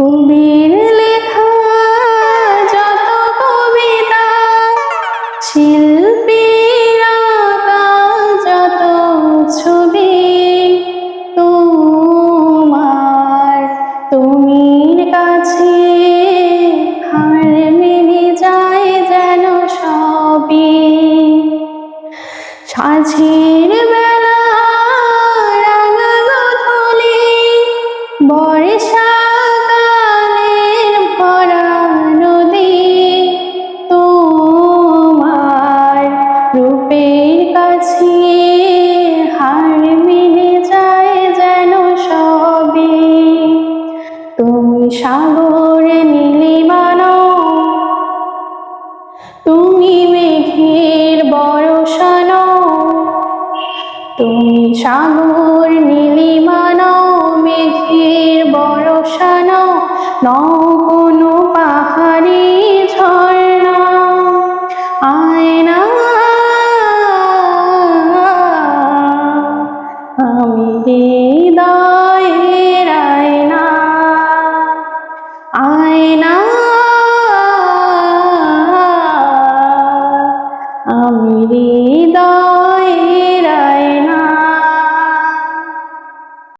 কবির লেখা, যত কবিতা, শিল্পীর যত ছবি, তোমার তুমির কাছে হার মেনে যায় যেন সবই। সাঝের সাগর নীলিমানো তুমি মেঘের বরসানো তুমি সাগর নীলিমানো মেঘের বরসানো নও কোনো পাহাড়ি আয়না, আমি হৃদয়ের হৃদয়